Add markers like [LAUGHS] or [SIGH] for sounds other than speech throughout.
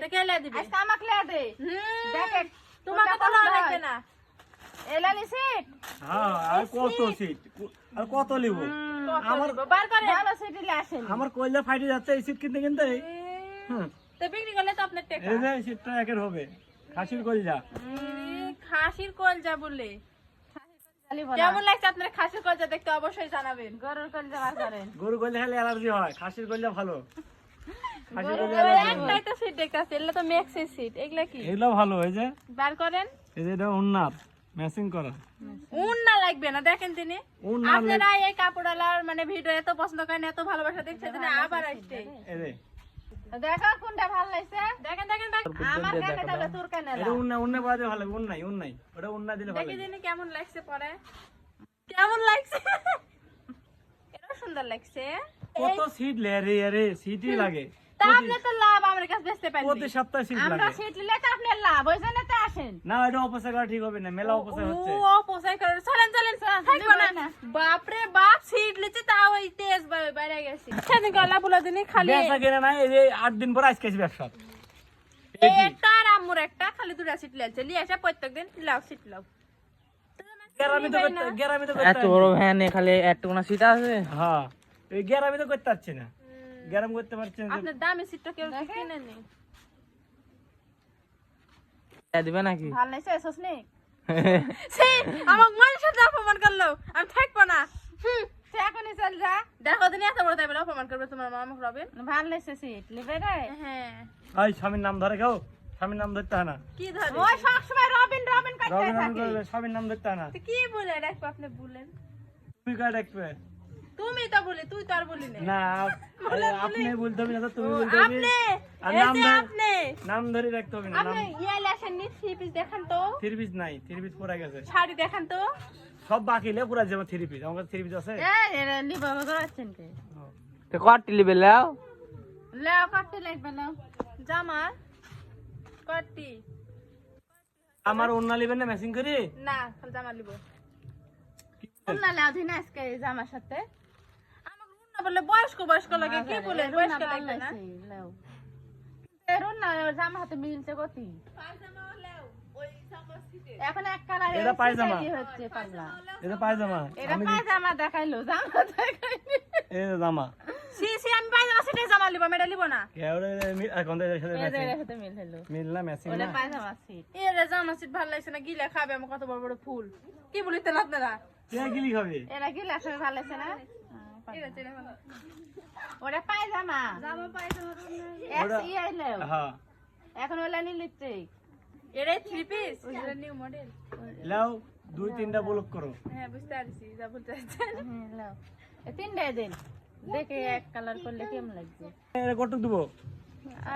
আপনাকে এলে দিবে? আজকে আমাকে লে দে। হুম। তোমাকে তো কোনটা লাগবে হয়? না। এলালি সিট হ্যাঁ আর কত সিট আর কত লিব? আমার বার করে ভালো সিট লে আসেন আমার কয়লা ফাইটে যাচ্ছে এই সিট কিনতে কিনতে? তো বিক্রি করলে তো আপনার টাকা। এই যে সিটটা একের হবে। খাসির কলজা। খাসির কলজা বলে। কেমন লাগছে আপনার খাসির কলজা দেখতে? অবশ্যই জানাবেন। গরুর করেন। কলজা খেলে অ্যালার্জি হয় খাসির কলজা ভালো। খাসির কলজা ওই অ্যালার্জি একটাই তো সিট দেখতেছে এগুলো তো ম্যাক্সের সিট এগুলা কি? এগুলো ভালো এই যে বার করেন। এই যে এটা উন্নাত ম্যাচিং করা। উন লাগবে না দেখেন তিনি। আপনারা এই কাপড়ওয়ালার মানে ভিডিও এত পছন্দ করেন এত ভালোবাসা দেখছেন তিনি আবার আসছে। এই যে। দেখো কোনটা ভালো লাগছে। দেখেন দেখেন দেখেন। আমার কানে তাহলে তোর কানে এটা উন্না উন্না পাওয়া যায় ভালো উন্নাই উন্নাই। ওটা উন্না দিলে ভালো দেখি দিনে কেমন লাগছে পরে। কেমন লাগছে? এটাও সুন্দর লাগছে। কত সিট লে রে সিটই লাগে। তা আপনি তো লাভ আমার কাছে বেচতে প্রতি সপ্তাহে সিট আমরা লাগে। নিলে তো আপনার লাভ ওই জন্য তো আসেন। না এটা অপচয় করা ঠিক হবে না মেলা অপচয় হচ্ছে। ও পোসাই করে চলেন চলেন থাকব না না। বাপ রে বাপ সিট লিচে তাও ওই তেজ বাইরে গেছে। সেদিন গলা বুলা দিনই খালি ব্যবসা কেনা নাই এই যে আট দিন পর আজকে আসি ব্যবসা। এই একটা আর আম্মুর একটা খালি দুটা আসে প্রত্যেকদিন তো করতে এত বড় ভ্যানে খালি একটুকুনা সিট আছে। হ্যাঁ এই গ্যারামি তো করতে পারছি না। গ্যারাম করতে পারছি না যে- আপনার দামি সিটটা কেউ কি কিনে নি এ দিবে নাকি? ভালো লাগছে এসোস নি? সেই আমাকে মানুষের সাথে অপমান করল। আমি থাকব না। হুম সে এখনই চল যা। দেখো দিন এত বড় তাইবে অপমান করবে তোমার মামা রবিন। ভালো লাগছে সিট লিবে রে। হ্যাঁ। ওই স্বামীর নাম ধরে কেউ স্বামীর নাম ধরতে হয় না। কি ধরে ওই সবসময় রবিন রবিন করতে রবি নাম থাকে। ধরলে স্বামীর নাম ধরতে হয় না। কি বলে রাখব আপনি বলেন। তুমি কার দেখবে তুমি তো বলি তুই তো আর বলি না [LAUGHS] আপনি বলতে হবে না তুমি বলতে হবে। আর নাম যে আপনি। নাম ধরে রাখতে হবে না আপনি ইয়ে লেসেন নি থ্রি পিস দেখান তো। থ্রি পিস নাই থ্রি পিস পরে গেছে। শাড়ি দেখান তো। সব বাকি লে পুরা যাবে থ্রি পিস আমার কাছে থ্রি পিস আছে। এরা করাচ্ছেন কে? তো কটি লিবে লাও। লেও কাটতে লাগবে না জামা কটি। আমার অন্য লিবেন না ম্যাচিং করি? না জামা লিব। না লেও দিন আজকে এই জামার সাথে। বয়স্ক বয়স্ক লাগে কি বলে? বয়স্ক লাগবে না? জামা হাতে মিলছে গতি এখন এক কালার এটা পায়জামা। হচ্ছে পাগলা। এটা পায়জামা। এটা পায়জামা দেখাইলো জামা দেখাইলো এই জামা। সি সি আমি পায়জামা সেটাই জামা লিব মেডা লিব না। কেউরে এখন তো এর সাথে এদের ম্যাচিং সাথে মিল হলো। মিল না ম্যাচিং ওটা পায়জামা সিট এ জামা সিট ভালো লাগছে না গিলে খাবে আমার কত বড় বড় ফুল। কি বলিতেন আপনারা? কে গিলি খাবে। এরা কি লেখা ভালো লাগছে না। ওটা পায়জামা। জামা পায়জামা এক ই আইলো হ্যাঁ। এখন ওলা নিলিপস্টিক এটাই থ্রি পিস নিউ মডেল লাও দুই তিনটা ব্লক করো। হ্যাঁ বুঝতে পারছি যা বলতে হ্যাঁ লাও। এই তিনটাই দিন। দেখে এক কালার করলে কেমন লাগছে। এটা কটক দেবো?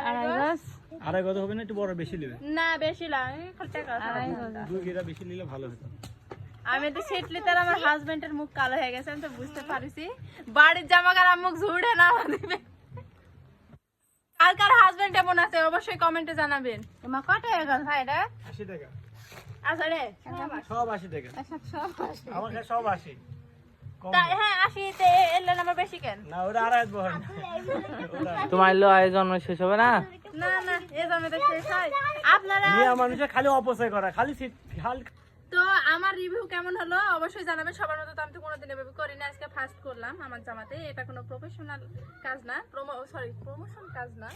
আড়াই গজ আড়াই কত হবে না একটু বড় বেশি নেবে। না বেশি লাগে খালি টাকা আড়াই গজ। দুই গিরা বেশি নিলে ভালো হতো। আমি তো সেটলি তার আমার হাজবেন্ডের মুখ কালো হয়ে গেছে আমি তো বুঝতে পারিছি। বাড়ির জামা কার মুখ ঝুড়ে না দিবে। কার কার হাজবেন্ড এমন আছে? অবশ্যই কমেন্টে জানাবেন। তোমার কত হয়ে গেল ভাই এটা? আশি টাকা। আচ্ছা রে সব আশি টাকা। সব আসে। আমার কাছে সব আশি। হ্যাঁ আশিতে এলে আমার বেশি কেন? না ওটা আড়াই বহর তোমার লো আয়োজন শেষ হবে না? না না এ জমে তো শেষ হয়। আপনারা মানুষের খালি অপচয় করা খালি খালি আমার রিভিউ কেমন হলো অবশ্যই জানাবে সবার মতো তো আমি তো কোনোদিন এভাবে করি না আজকে ফার্স্ট করলাম আমার জামাতে। এটা কোনো প্রফেশনাল কাজ না। প্রমো সরি প্রমোশন কাজ না।